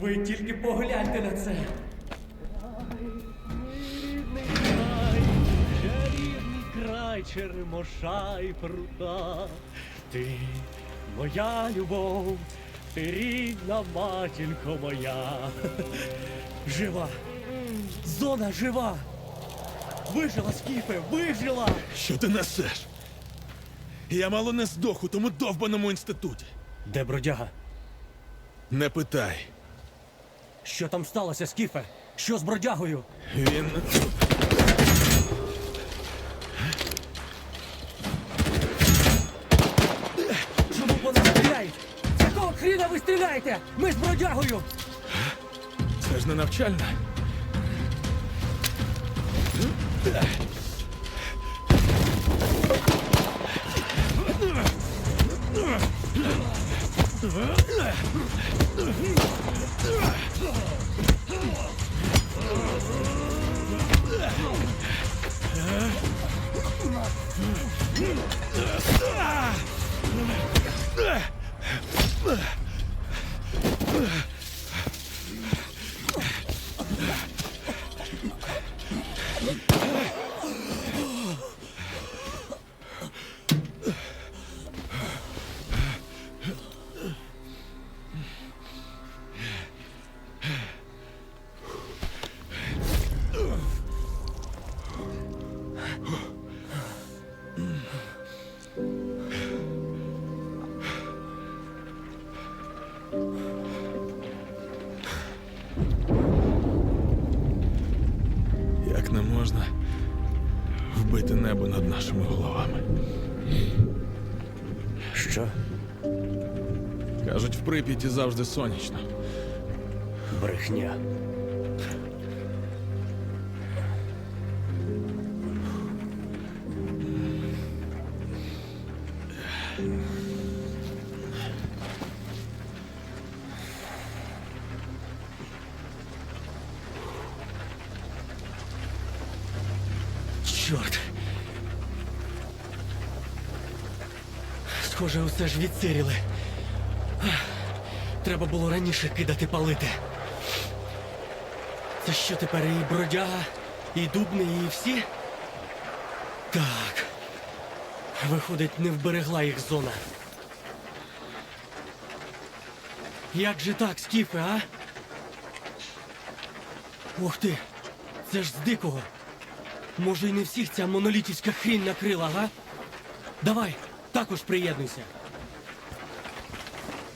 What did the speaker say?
Ви тільки погляньте на це. Рідний край, край, черемоша і прута. Ти моя любов, ти рідна матінко моя. Жива. Зона жива. Вижила, Скіфе, вижила. Що ти несеш? Я мало не здох у тому довбаному інституті. Де бродяга? Не питай. Що там сталося, Скіфе? Що з бродягою? Він. Чому нас стріляють? Якого хріна ви стріляєте? Ми з бродягою! Це ж не навчальна. Uh. Як не можна вбити небо над нашими головами. Що? Кажуть, в Прип'яті завжди сонячно. Брехня. Чорт. Схоже, усе ж відсиріли. Треба було раніше кидати палити. Це що тепер і бродяга, і дубний, і всі? Так. Виходить, не вберегла їх зона. Як же так, Скіфе, а? Ух ти! Це ж з дикого. Може, і не всіх ця монолітівська хрінь накрила, га? Давай, також приєднуйся.